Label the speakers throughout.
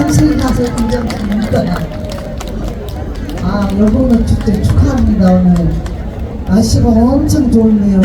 Speaker 1: 샘소리 가서 공장장 묶어요. 아, 여보는 축제 축하합니다, 오늘. 날씨가 엄청 좋네요.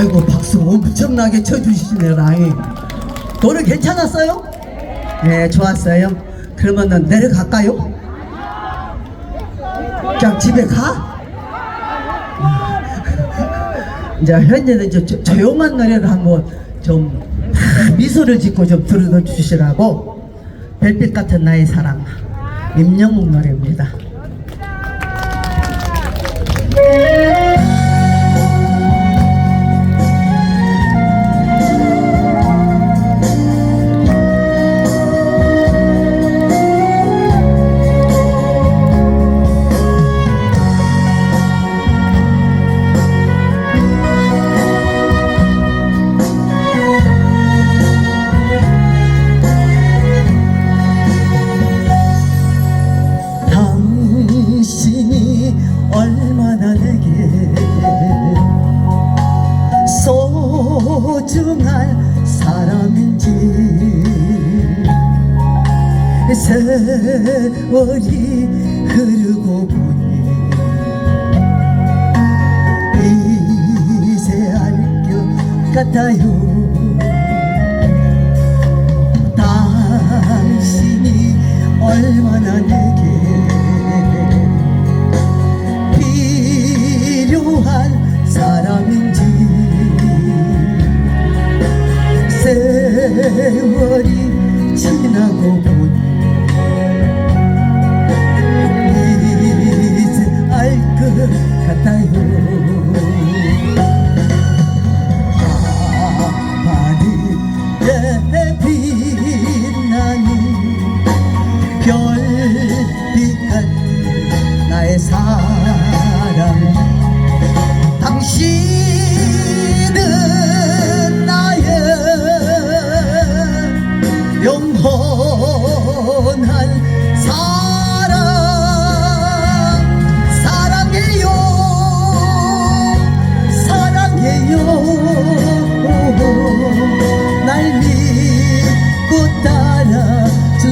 Speaker 1: 아이고 박수 엄청나게 쳐주시네요 라임 노래 괜찮았어요? 네 좋았어요 그러면 내려갈까요? 그냥 집에 가? 음. 이제 현재는 저, 조용한 노래를 한번 좀 미소를 짓고 좀 들어주시라고 별빛 같은 나의 사랑 임영웅 노래입니다 세월이 흐르고 보니 이제 알 것 같아요. 당신이 얼마나 내게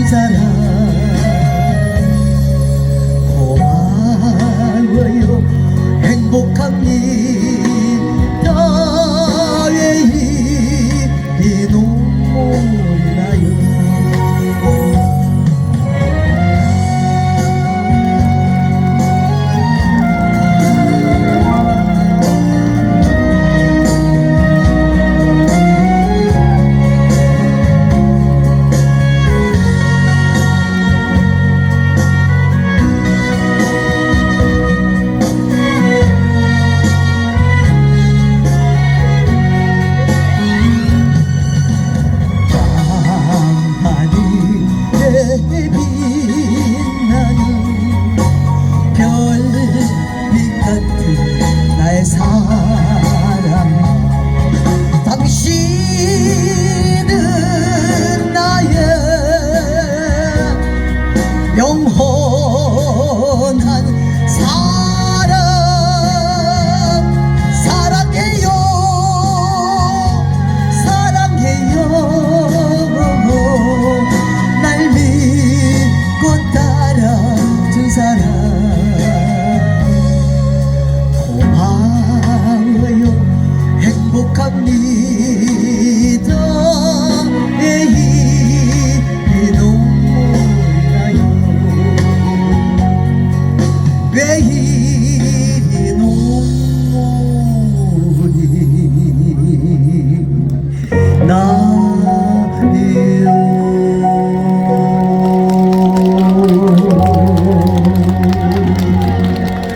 Speaker 1: 사랑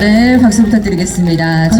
Speaker 2: 네, 박수 부탁드리겠습니다.